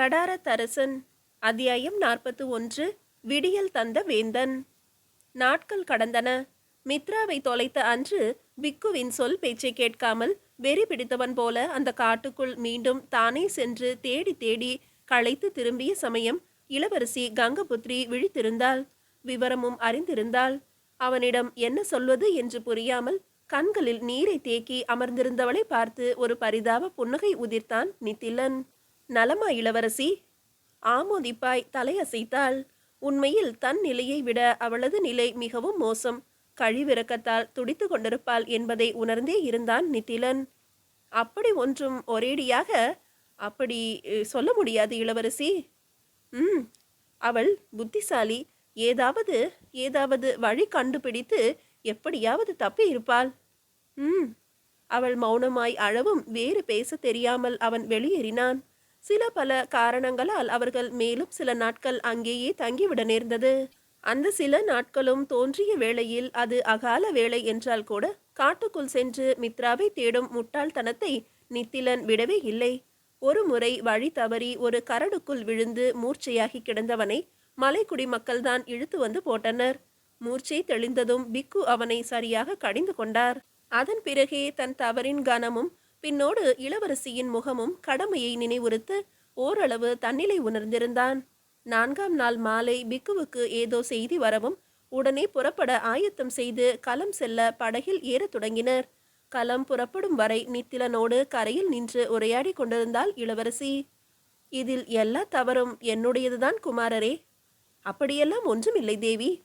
கடார தரசன் அத்தியாயம் நாற்பத்து ஒன்று விடியல் தந்த வேந்தன். நாட்கள் கடந்தன. மித்ராவை தொலைத்த அன்று பிக்குவின் சொல் பேச்சை கேட்காமல் வெறி பிடித்தவன் போல அந்த காட்டுக்குள் மீண்டும் தானே சென்று தேடி தேடி களைத்து திரும்பிய சமயம் இளவரசி கங்கபுத்ரி விழித்திருந்தாள். விவரமும் அறிந்திருந்தாள். அவனிடம் என்ன சொல்வது என்று புரியாமல் கண்களில் நீரை தேக்கி அமர்ந்திருந்தவளை பார்த்து ஒரு பரிதாப புன்னகை உதிர்த்தான் நித்திலன் நலமா இளவரசி? ஆமோதிப்பாய் தலையசைத்தாள். உண்மையில் தன் நிலையை விட அவளது நிலை மிகவும் மோசம். கழிவிறக்கத்தால் துடித்து கொண்டிருப்பாள் என்பதை உணர்ந்தே இருந்தான் நித்திலன். அப்படி ஒன்றும் ஒரேடியாக அப்படி சொல்ல முடியாது இளவரசி. ம் அவள் புத்திசாலி. ஏதாவது ஏதாவது வழி கண்டுபிடித்து எப்படியாவது தப்பி இருப்பாள். ம் அவள் மௌனமாய் அழவும் வேறு பேச தெரியாமல் அவன் வெளியேறினான். சில பல காரணங்களால் அவர்கள் மேலும் சில நாட்கள் அங்கேயே தங்கிவிட நேர்ந்தது. அந்த சில நாட்களும் தோன்றிய வேளையில் அது அகால வேளை என்றால் கூட காட்டுக்குள் சென்று மித்ராவை தேடும் முட்டாள்தனத்தை நித்திலன் விடவே இல்லை. ஒரு முறை வழி தவறி ஒரு கரடுக்குள் விழுந்து மூர்ச்சையாகி கிடந்தவனை மலைக்குடி மக்கள்தான் இழுத்து வந்து போட்டனர். மூர்ச்சை தெளிந்ததும் பிக்கு அவனை சரியாக கடிந்து கொண்டார். அதன் பிறகே தன் தவறின் கனமும் பின்னோடு இளவரசியின் முகமும் கடமையை நினைவுறுத்து ஓரளவு தன்னிலை உணர்ந்திருந்தான். நான்காம் நாள் மாலை பிக்குவுக்கு ஏதோ செய்தி வரவும் உடனே புறப்பட ஆயத்தம் செய்து களம் செல்ல படகில் ஏறத் தொடங்கினர். களம் புறப்படும் வரை நித்திலனோடு கரையில் நின்று உரையாடி கொண்டிருந்தாள் இளவரசி. இதில் எல்லா தவறும் என்னுடையதுதான் குமாரரே. அப்படியெல்லாம் ஒன்றுமில்லை தேவி.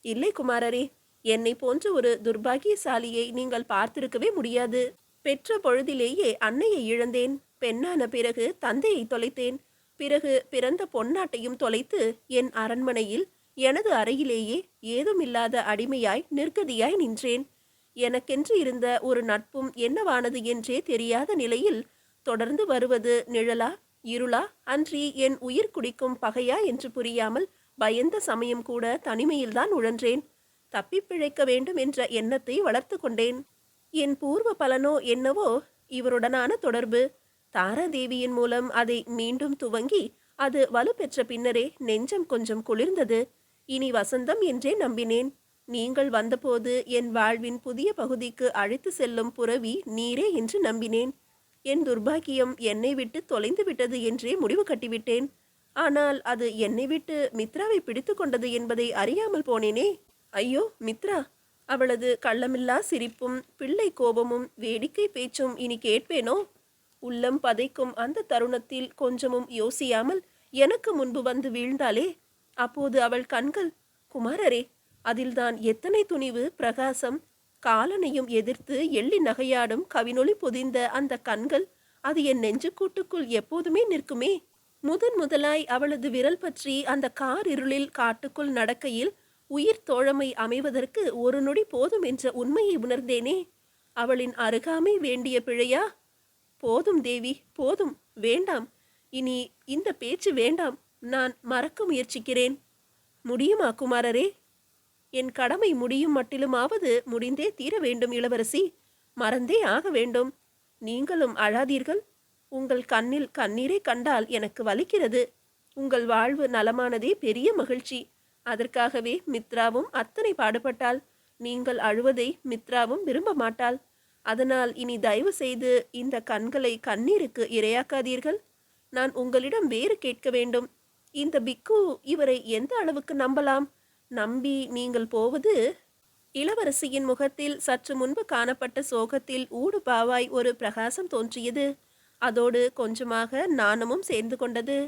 இல்லை குமாரரே என்னை போன்ற ஒரு துர்பாகியசாலியை நீங்கள் பார்த்திருக்கவே முடியாது. பெற்ற பொழுதிலேயே அன்னையை இழந்தேன். பெண்ணான பிறகு தந்தையை தொலைத்தேன். பிறகு பிறந்த பொன்னாட்டையும் தொலைத்து என் அரண்மனையில் எனது அறையிலேயே ஏதுமில்லாத அடிமையாய் நிர்கதியாய் நின்றேன். எனக்கென்று இருந்த ஒரு நட்பும் என்னவானது என்றே தெரியாத நிலையில் தொடர்ந்து வருவது நிழலா இருளா அன்றி என் உயிர் குடிக்கும் பகையா என்று புரியாமல் பயந்த சமயம் கூட தனிமையில்தான் உழன்றேன். தப்பிப் பிழைக்க வேண்டும் என்ற எண்ணத்தை வளர்த்து கொண்டேன். என் பூர்வ பலனோ என்னவோ இவருடனான தொடர்பு. தாராதேவியின் மூலம் அதை மீண்டும் துவங்கி அது வலுப்பெற்ற பின்னரே நெஞ்சம் கொஞ்சம் குளிர்ந்தது. இனி வசந்தம் என்றே நம்பினேன். நீங்கள் வந்தபோது என் வாழ்வின் புதிய பகுதிக்கு அழைத்து செல்லும் புறவி நீரே என்று நம்பினேன். என் துர்பாக்கியம் என்னை விட்டு தொலைந்து விட்டது என்றே முடிவு கட்டிவிட்டேன். ஆனால் அது என்னை விட்டு மித்ராவை பிடித்து கொண்டது என்பதை அறியாமல் போனேனே. ஐயோ மித்ரா! அவளது கள்ளமில்லா சிரிப்பும் பிள்ளை கோபமும் வேடிக்கை பேச்சும் இனி கேட்பேனோ? உள்ளம் பதைக்கும் அந்த தருணத்தில் கொஞ்சமும் யோசியாமல் எனக்கு முன்பு வந்து வீழ்ந்தாளே? அப்போது அவள் கண்கள் குமாரரே அதில்தான் எத்தனை துணிவு பிரகாசம்? காலனையும் எதிர்த்து எள்ளி நகையாடும் கவினொளி பொதிந்த அந்த கண்கள் அது என் நெஞ்சுக்கூட்டுக்குள் எப்போதுமே நிற்குமே? முதன் முதலாய் அவளது விரல் பற்றி அந்த கார் இருளில் காட்டுக்குள் நடக்கையில் உயிர் தோழமை அமைவதற்கு ஒரு நொடி போதும் என்ற உண்மையை உணர்ந்தேனே. அவளின் அருகாமை வேண்டிய பிழையா? போதும் தேவி போதும் வேண்டாம். இனி இந்த பேச்சு வேண்டாம். நான் மறக்க முயற்சிக்கிறேன். முடியுமா குமாரரே? என் கடமை முடியும் மட்டிலுமாவது முடிந்தே தீர வேண்டும் இளவரசி. மறந்தே ஆக வேண்டும். நீங்களும் அழாதீர்கள். உங்கள் கண்ணில் கண்ணீரை கண்டால் எனக்கு வலிக்கிறது. உங்கள் வாழ்வு நலமானதே பெரிய மகிழ்ச்சி. அதற்காகவே மித்ராவும் அத்தனை பாடுபட்டாள். நீங்கள் அழுவதை மித்ராவும் விரும்ப மாட்டாள். அதனால் இனி தயவு செய்து இந்த கண்களை கண்ணீருக்கு இரையாக்காதீர்கள். நான் உங்களிடம் வேறு கேட்க வேண்டும். இந்த பிக்கு இவரை எந்த அளவுக்கு நம்பலாம்? நம்பி நீங்கள் போவது? இளவரசியின் முகத்தில் சற்று முன்பு காணப்பட்ட சோகத்தில் ஊடு பாவாய் ஒரு பிரகாசம் தோன்றியது. அதோடு கொஞ்சமாக நாணமும் சேர்ந்து கொண்டது.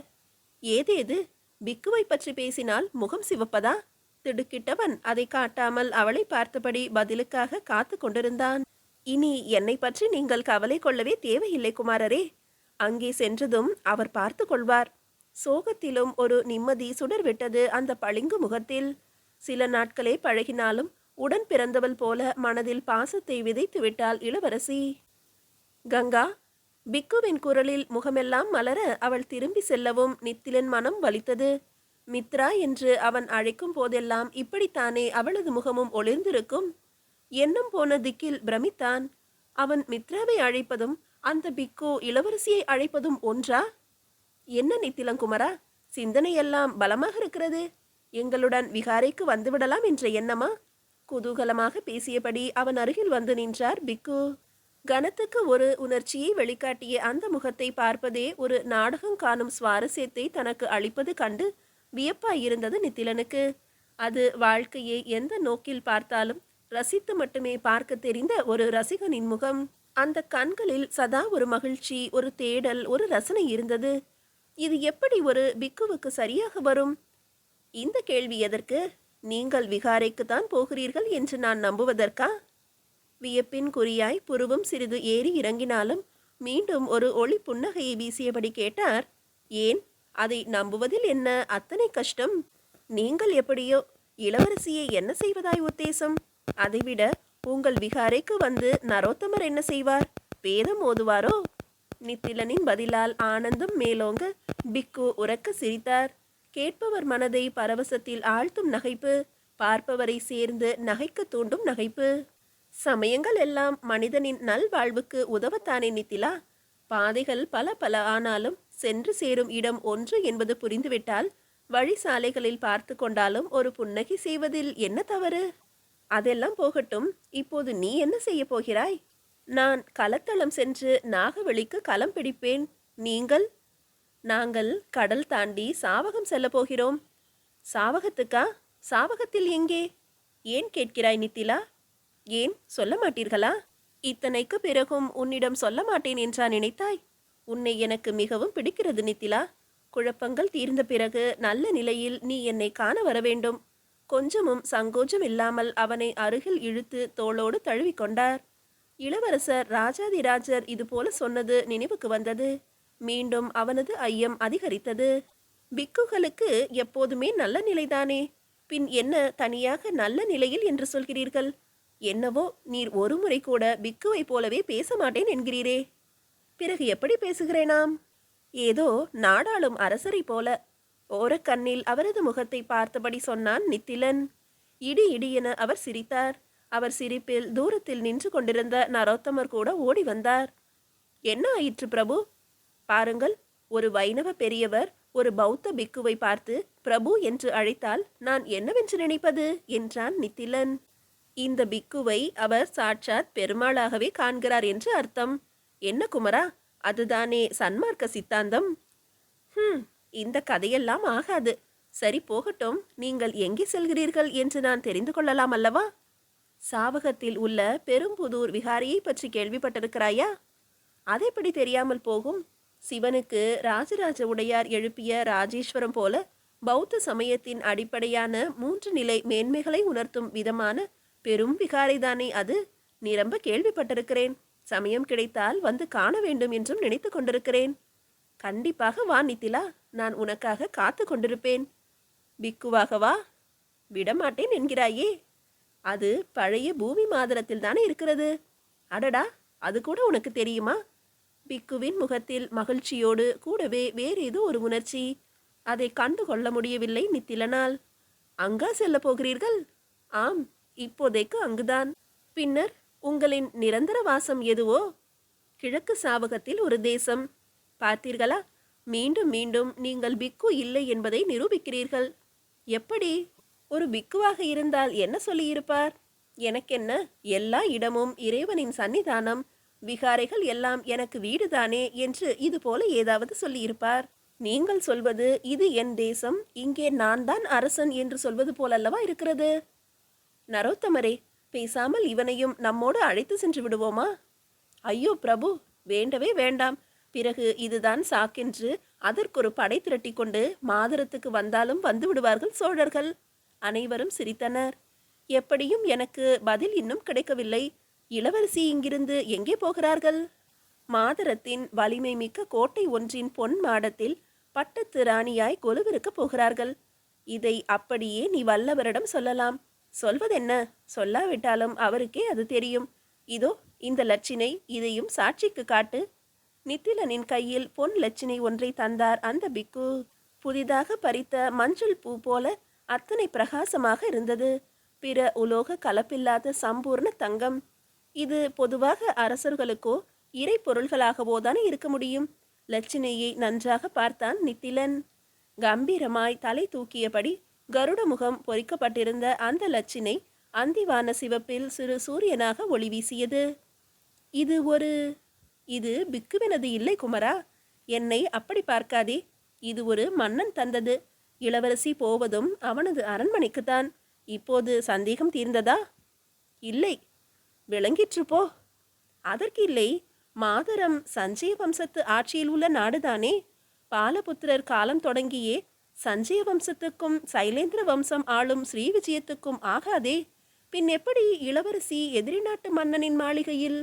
ஏதேது? பிக்குவை பற்றி பேசினால் முகம் சிவப்பதா? திடுக்கிட்டவன் அதை காட்டாமல் அவளை பார்த்தபடி பதிலுக்காக காத்து கொண்டிருந்தான். இனி என்னை பற்றி நீங்கள் கவலை கொள்ளவே தேவையில்லை குமாரரே. அங்கே சென்றதும் அவர் பார்த்து கொள்வார். சோகத்திலும் ஒரு நிம்மதி சுடர் விட்டது அந்த பளிங்கு முகத்தில். சில நாட்களே பழகினாலும் உடன் பிறந்தவள் போல மனதில் பாசத்தை விதைத்து விட்டாள் இளவரசி. கங்கா பிக்குவின் குரலில் முகமெல்லாம் மலர அவள் திரும்பி செல்லவும் நித்திலன் மனம் வலித்தது. மித்ரா என்று அவன் அழைக்கும் போதெல்லாம் இப்படித்தானே அவளது முகமும் ஒளிர்ந்திருக்கும். எண்ணம் போன திக்கில் பிரமித்தான். அவன் மித்ராவை அழைப்பதும் அந்த பிக்கு இளவரசியை அழைப்பதும் ஒன்றா? என்ன நித்திலங்குமரா சிந்தனையெல்லாம் பலமாக இருக்கிறது. எங்களுடன் விகாரைக்கு வந்துவிடலாம் என்ற எண்ணமா? குதூகலமாக பேசியபடி அவன் அருகில் வந்து நின்றார் பிக்கு. கணத்துக்கு ஒரு உணர்ச்சியை வெளிக்காட்டிய அந்த முகத்தை பார்ப்பதே ஒரு நாடகம் காணும் சுவாரஸ்யத்தை தனக்கு அளிப்பது கண்டு வியப்பாயிருந்தது நித்திலனுக்கு. அது வாழ்க்கையை எந்த நோக்கில் பார்த்தாலும் ரசித்து மட்டுமே பார்க்க தெரிந்த ஒரு ரசிகனின் முகம். அந்த கண்களில் சதா ஒரு மகிழ்ச்சி ஒரு தேடல் ஒரு ரசனை இருந்தது. இது எப்படி ஒரு பிக்குவுக்கு சரியாக வரும்? இந்த கேள்வி எதற்கு? நீங்கள் விகாரைக்கு தான் போகிறீர்கள் என்று நான் நம்புவதற்கா? வியப்பின் குறியாய் புருவம் சிறிது ஏறி இறங்கினாலும் மீண்டும் ஒரு ஒளி புன்னகையை வீசியபடி கேட்டார் ஏன்? அதை நம்புவதில் என்ன அத்தனை கஷ்டம்? நீங்கள் எப்படியோ இளவரசியை என்ன செய்வதாய் உத்தேசம்? அதைவிட உங்கள் விகாரைக்கு வந்து நரோத்தமர் என்ன செய்வார்? வேதம் ஓதுவாரோ நித்திலனின் பதிலால் ஆனந்தம் மேலோங்க பிக்கு உறக்க சிரித்தார். கேட்பவர் மனதை பரவசத்தில் ஆழ்த்தும் நகைப்பு பார்ப்பவரை சேர்ந்து நகைக்க தூண்டும் நகைப்பு. சமயங்கள் எல்லாம் மனிதனின் நல்வாழ்வுக்கு உதவத்தானே நித்திலா? பாதைகள் பல பல ஆனாலும் சென்று சேரும் இடம் ஒன்று என்பது புரிந்துவிட்டால் வழி சாலைகளில் பார்த்து கொண்டாலும் ஒரு புன்னகை செய்வதில் என்ன தவறு? அதெல்லாம் போகட்டும். இப்போது நீ என்ன செய்ய போகிறாய்? நான் கலத்தளம் சென்று நாகவெளிக்கு களம் பிடிப்பேன். நீங்கள்? நாங்கள் கடல் தாண்டி சாவகம் செல்ல போகிறோம். சாவகத்துக்கா? சாவகத்தில் எங்கே? ஏன் கேட்கிறாய் நித்திலா? ஏன் சொல்ல மாட்டீர்களா? இத்தனைக்கு பிறகும் உன்னிடம் சொல்ல மாட்டேன் என்றா நினைத்தாய்? உன்னை எனக்கு மிகவும் பிடிக்கிறது நித்திலா. குழப்பங்கள் தீர்ந்த பிறகு நல்ல நிலையில் நீ என்னை காண வர வேண்டும். கொஞ்சமும் சங்கோஜம் இல்லாமல் அவனை அருகில் இழுத்து தோளோடு தழுவிக்கொண்டார் இளவரசர் ராஜாதிராஜர் இதுபோல சொன்னது நினைவுக்கு வந்தது. மீண்டும் அவனது ஐயம் அதிகரித்தது. பிக்குகளுக்கு எப்போதுமே நல்ல நிலைதானே? பின் என்ன தனியாக நல்ல நிலையில் என்று சொல்கிறீர்கள்? என்னவோ நீர் ஒருமுறை கூட பிக்குவை போலவே பேச மாட்டேன் என்கிறீரே. பிறகு எப்படி பேசுகிறேனாம் ஏதோ நாடாளும் அரசரை போல. ஓரக்கண்ணில் அவரது முகத்தை பார்த்தபடி சொன்னான் நித்திலன். இடி இடி என அவர் சிரித்தார். அவர் சிரிப்பில் தூரத்தில் நின்று கொண்டிருந்த நரோத்தமர் கூட ஓடி வந்தார். என்ன ஆயிற்று பிரபு? பாருங்கள் ஒரு வைணவ பெரியவர் ஒரு பௌத்த பிக்குவை பார்த்து பிரபு என்று அழைத்தால் நான் என்னவென்று நினைப்பது? என்றான் நித்திலன். இந்த பிக்குவை அவர் சாட்சாத் பெருமாளாகவே காண்கிறார் என்று அர்த்தம். என்ன குமரா அதுதானே சன்மார்க்க சித்தாந்தம்? ஹம் இந்த கதையெல்லாம் ஆகாது. சரி போகட்டும். நீங்கள் எங்கே செல்கிறீர்கள் என்று நான் தெரிந்து கொள்ளலாம் அல்லவா? சாவகத்தில் உள்ள பெரும்புதூர் விகாரியை பற்றி கேள்விப்பட்டிருக்கிறாயா? அதைப்படி தெரியாமல் போகும்? சிவனுக்கு ராஜராஜ உடையார் எழுப்பிய ராஜேஸ்வரம் போல பௌத்த சமயத்தின் அடிப்படையான மூன்று நிலை மேன்மைகளை உணர்த்தும் விதமான பெரும் விகாரைதானே அது? நிரம்ப கேள்விப்பட்டிருக்கிறேன். சமயம் கிடைத்தால் வந்து காண வேண்டும் என்றும் நினைத்து கொண்டிருக்கிறேன். கண்டிப்பாக வா நித்திலா. நான் உனக்காக காத்து கொண்டிருப்பேன். பிக்குவாக வா. விடமாட்டேன் என்கிறாயே. அது பழைய பூமி மாதரத்தில் தானே இருக்கிறது? அடடா அது கூட உனக்கு தெரியுமா? பிக்குவின் முகத்தில் மகிழ்ச்சியோடு கூடவே வேறு ஏதோ ஒரு உணர்ச்சி. அதை கண்டு கொள்ள முடியவில்லை நித்திலனால். அங்கா செல்ல போகிறீர்கள்? ஆம் இப்போதைக்கு அங்குதான். பின்னர் உங்களின் நிரந்தர வாசம் எதுவோ? கிழக்கு சாவகத்தில் ஒரு தேசம். பார்த்தீர்களா? மீண்டும் மீண்டும் நீங்கள் பிக்கு இல்லை என்பதை நிரூபிக்கிறீர்கள். எப்படி? ஒரு பிக்குவாக இருந்தால் என்ன சொல்லியிருப்பார்? எனக்கென்ன? எல்லா இடமும் இறைவனின் சன்னிதானம் விகாரைகள் எல்லாம் எனக்கு வீடுதானே என்று இது போல ஏதாவது சொல்லியிருப்பார். நீங்கள் சொல்வது இது என் தேசம் இங்கே நான் தான் அரசன் என்று சொல்வது போலல்லவா இருக்கிறது? நரோத்தமரே பேசாமல் இவனையும் நம்மோடு அழைத்து சென்று விடுவோமா? ஐயோ பிரபு வேண்டவே வேண்டாம். பிறகு இதுதான் சாக்கென்று அதற்கொரு படை திரட்டி கொண்டு மாதரத்துக்கு வந்தாலும் வந்து விடுவார்கள் சோழர்கள். அனைவரும் சிரித்தனர். எப்படியும் எனக்கு பதில் இன்னும் கிடைக்கவில்லை. இளவரசி இங்கிருந்து எங்கே போகிறார்கள்? மாதரத்தின் வலிமை மிக்க கோட்டை ஒன்றின் பொன் மாடத்தில் பட்டத்து ராணியாய் கொலுவிருக்கப் போகிறார்கள். இதை அப்படியே நீ வல்லவரிடம் சொல்லலாம். சொல்வதென்ன? சொல்லாவிட்டாலும் அவருக்கே அது தெரியும். இதோ இந்த லட்சினை இதையும் சாட்சிக்கு காட்டு. நித்திலனின் கையில் பொன் லட்சினை ஒன்றை தந்தார் அந்த பிக்கு. புதிதாக பறித்த மஞ்சள் பூ போல அத்தனை பிரகாசமாக இருந்தது. பிற உலோக கலப்பில்லாத சம்பூர்ண தங்கம். இது பொதுவாக அரசர்களுக்கோ இறை பொருள்களாகவோ தானே இருக்க முடியும்? லட்சினையை நன்றாக பார்த்தான் நித்திலன். கம்பீரமாய் தலை தூக்கியபடி கருட முகம் பொறிக்கப்பட்டிருந்த அந்த லட்சினை அந்திவான சிவப்பில் சிறு சூரியனாக ஒளி வீசியது. இது ஒரு இது பிக்குவெனது இல்லை குமரா. என்னை அப்படி பார்க்காதே. இது ஒரு மன்னன் தந்தது. இளவரசி போவதும் அவனது அரண்மனைக்குத்தான். இப்போது சந்தேகம் தீர்ந்ததா? இல்லை. விளங்கிற்று போ. அதற்கு இல்லை. மாதரம் சஞ்சய வம்சத்து ஆட்சியில் உள்ள நாடுதானே. பாலபுத்திரர் காலம் தொடங்கியே சஞ்சய வம்சத்துக்கும் சைலேந்திர வம்சம் ஆளும் ஸ்ரீ விஜயத்துக்கும் ஆகாதே. பின் எப்படி இளவரசி எதிரி நாட்டு மன்னனின் மாளிகையில்?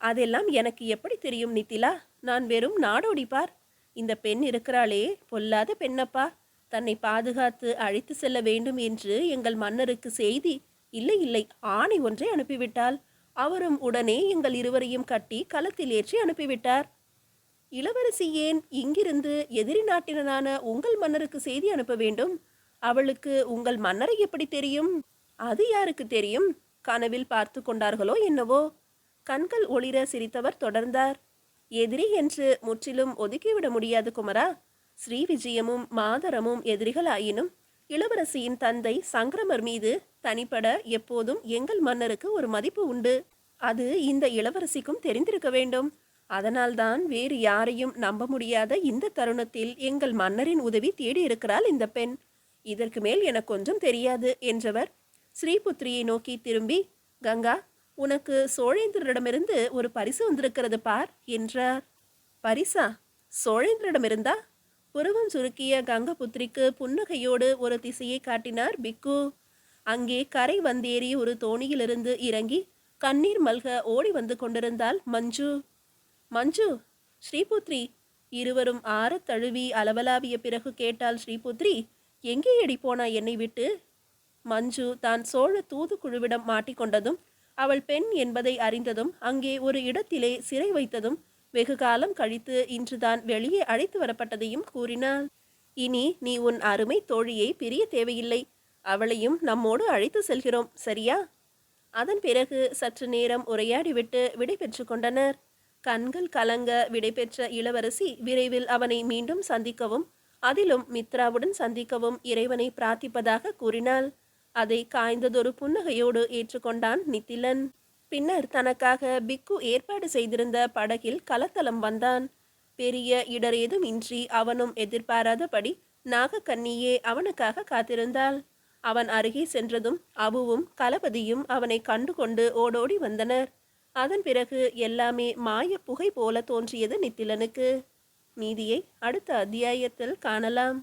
அதெல்லாம் எனக்கு எப்படி தெரியும் நித்திலா? நான் வெறும் நாடோடிப்பார் இந்த பெண் இருக்கிறாளே பொல்லாத பெண்ணப்பா. தன்னை பாதுகாத்து அழைத்து செல்ல வேண்டும் என்று எங்கள் மன்னருக்கு செய்தி இல்லை இல்லை ஆணை ஒன்றை அனுப்பிவிட்டால் அவரும் உடனே எங்கள் இருவரையும் கட்டி களத்தில் ஏற்றி அனுப்பிவிட்டார். இளவரசி ஏன் இங்கிருந்து எதிரி நாட்டினரான உங்கள் மன்னருக்கு செய்தி அனுப்ப வேண்டும்? அவளுக்கு உங்கள் மன்னரை எப்படி தெரியும்? அது யாருக்கு தெரியும்? கனவில் பார்த்து கொண்டார்களோ என்னவோ? கண்கள் ஒளிர சிரித்தவர் தொடர்ந்தார். எதிரி என்று முற்றிலும் ஒதுக்கிவிட முடியாது குமரா. ஸ்ரீ விஜயமும் மாதரமும் எதிரிகளாயினும் இளவரசியின் தந்தை சங்கிரமர் மீது தனிப்பட எப்போதும் எங்கள் மன்னருக்கு ஒரு மதிப்பு உண்டு. அது இந்த இளவரசிக்கும் தெரிந்திருக்க வேண்டும். அதனால்தான் வேறு யாரையும் நம்ப முடியாத இந்த தருணத்தில் எங்கள் மன்னரின் உதவி தேடி இருக்கிறாள் இந்த பெண். இதற்கு மேல் எனக்கு கொஞ்சம் தெரியாது என்றவர் ஸ்ரீபுத்திரியை நோக்கி திரும்பி கங்கா உனக்கு சோழேந்திரரிடமிருந்து ஒரு பரிசு வந்திருக்கிறது பார் என்றார். பரிசா? சோழேந்திரிடமிருந்தா புருவம் சுருக்கிய கங்கபுத்திரிக்கு புன்னகையோடு ஒரு திசையை காட்டினார் பிக்கு. அங்கே கரை வந்தேறி ஒரு தோணியிலிருந்து இறங்கி கண்ணீர் மல்க ஓடி வந்து கொண்டிருந்தாள் மஞ்சு. மஞ்சு ஸ்ரீபுத்ரி. இருவரும் ஆறத் தழுவி அளவலாவிய பிறகு கேட்டால் ஸ்ரீபுத்ரி எங்கே எடி போனா என்னை விட்டு? மஞ்சு தான் சோழ தூதுக்குழுவிடம் மாட்டிக்கொண்டதும் அவள் பெண் என்பதை அறிந்ததும் அங்கே ஒரு இடத்திலே சிறை வைத்ததும் வெகு காலம் கழித்து இன்றுதான் வெளியே அழைத்து வரப்பட்டதையும் கூறினாள். இனி நீ உன் அருமை தோழியை பிரிய தேவையில்லை. அவளையும் நம்மோடு அழைத்து செல்கிறோம் சரியா? அதன் பிறகு சற்று நேரம் உரையாடிவிட்டு விடை பெற்று கொண்டனர். கண்கள் கலங்க விடைபெற்ற இளவரசி விரைவில் அவனை மீண்டும் சந்திக்கவும் அதிலும் மித்ராவுடன் சந்திக்கவும் இறைவனை பிரார்த்திப்பதாக கூறினாள். அதை காய்ந்ததொரு புன்னகையோடு ஏற்றுக்கொண்டான் நித்திலன் பின்னர் தனக்காக பிக்கு ஏற்பாடு செய்திருந்த படகில் கலத்தலம் வந்தான். பெரிய இடர் ஏதும் இன்றி அவனும் எதிர்பாராதபடி நாகக்கண்ணியே அவனுக்காக காத்திருந்தாள். அவன் அருகே சென்றதும் அபுவும் கலபதியும் அவனை கண்டுகொண்டு ஓடோடி வந்தனர். அதன் பிறகு எல்லாமே மாய புகை போல தோன்றியது நித்திலனுக்கு. மீதியை அடுத்த அத்தியாயத்தில் காணலாம்.